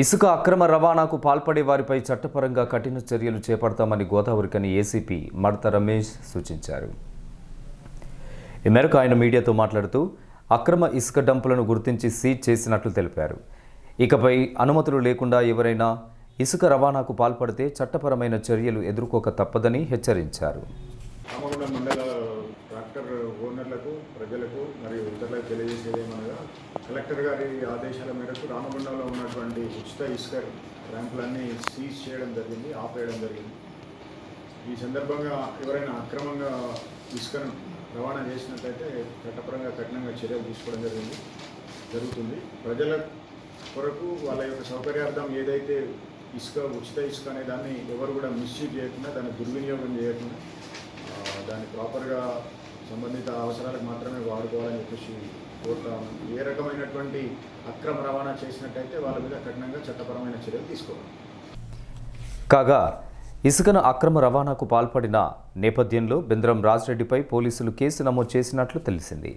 ఇసుక అక్రమ రవాణాకు పాల్పడే వారిపై చట్టపరంగా కఠిన చర్యలు చేపడతామని గోదావరికని ఏసీపీ మడత రమేష్ సూచించారు. ఈ మేరకు ఆయన మీడియాతో మాట్లాడుతూ అక్రమ ఇసుక డంపులను గుర్తించి సీజ్ చేసినట్లు తెలిపారు. ఇకపై అనుమతులు లేకుండా ఎవరైనా ఇసుక రవాణాకు పాల్పడితే చట్టపరమైన చర్యలు ఎదుర్కోక తప్పదని హెచ్చరించారు. మండల ట్రాక్టర్ ఓనర్లకు ప్రజలకు మరియు ఇతరులకు తెలియజేసేది ఏమనగా కలెక్టర్ గారి ఆదేశాల మేరకు రామగుండంలో ఉన్నటువంటి ఉచిత ఇసుక ర్యాంపులన్నీ సీజ్ చేయడం జరిగింది ఆపేయడం జరిగింది. ఈ సందర్భంగా ఎవరైనా అక్రమంగా ఇసుకను రవాణా చేసినట్లయితే చట్టపరంగా కఠినంగా చర్యలు తీసుకోవడం జరిగింది జరుగుతుంది. ప్రజల కొరకు వాళ్ళ యొక్క సౌకర్యార్థం ఏదైతే ఇసుక ఉచిత ఇసుక అనే దాన్ని ఎవరు కూడా మిస్యూజ్ చేయకుండా దాన్ని దుర్వినియోగం చేయకుండా దాన్ని ప్రాపర్గా సంబంధిత అవసరాలకు మాత్రమే వాడుకోవాలని చెప్పేసి కోరుతాము ఏ రకమైనటువంటి అక్రమ రవాణా చేసినట్టయితే వాళ్ళ మీద కఠినంగా చట్టపరమైన చర్యలు తీసుకోవాలి. కాగా ఇసుకను అక్రమ రవాణాకు పాల్పడిన నేపథ్యంలో బెంద్రం రాజ్రెడ్డిపై పోలీసులు కేసు నమోదు చేసినట్లు తెలిసింది.